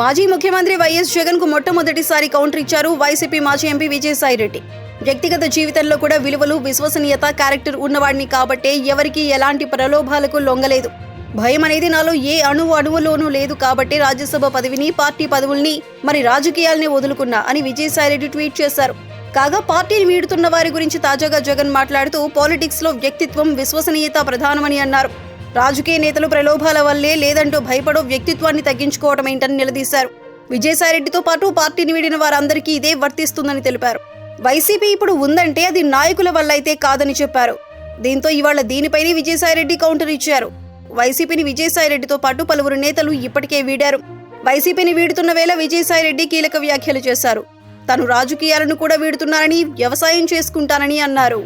మాజీ ముఖ్యమంత్రి వైఎస్ జగన్కు మొట్టమొదటిసారి కౌంటర్ ఇచ్చారు వైసీపీ మాజీ ఎంపీ విజయసాయిరెడ్డి వ్యక్తిగత జీవితంలో కూడా విలువలు విశ్వసనీయత క్యారెక్టర్ ఉన్నవాడిని కాబట్టే ఎవరికీ ఎలాంటి ప్రలోభాలకు లొంగలేదు. భయం అనేది నాలో ఏ అణువు అణువులోనూ లేదు కాబట్టి రాజ్యసభ పదవిని పార్టీ పదవుల్ని మరి రాజకీయాల్ని వదులుకున్నా అని విజయసాయిరెడ్డి ట్వీట్ చేశారు. కాగా పార్టీని వీడుతున్న వారి గురించి తాజాగా జగన్ మాట్లాడుతూ పాలిటిక్స్లో వ్యక్తిత్వం విశ్వసనీయత ప్రధానమని అన్నారు. రాజకీయ నేతలు ప్రలోభాల వల్లే లేదంటూ భయపడో వ్యక్తిత్వాన్ని తగ్గించుకోవడం ఏంటని నిలదీశారు. విజయసాయిరెడ్డితో పాటు పార్టీని వీడిన వారందరికీ ఇదే వర్తిస్తుందని తెలిపారు. వైసీపీ ఇప్పుడు ఉందంటే అది నాయకుల వల్ల అయితే కాదని చెప్పారు. దీంతో ఇవాళ దీనిపైనే విజయసాయిరెడ్డి కౌంటర్ ఇచ్చారు. వైసీపీని విజయసాయిరెడ్డితో పాటు పలువురు నేతలు ఇప్పటికే వీడారు. వైసీపీని వీడుతున్న వేళ విజయసాయిరెడ్డి కీలక వ్యాఖ్యలు చేశారు. తాను రాజకీయాలను కూడా వీడుతున్నానని వ్యవసాయం చేసుకుంటానని అన్నారు.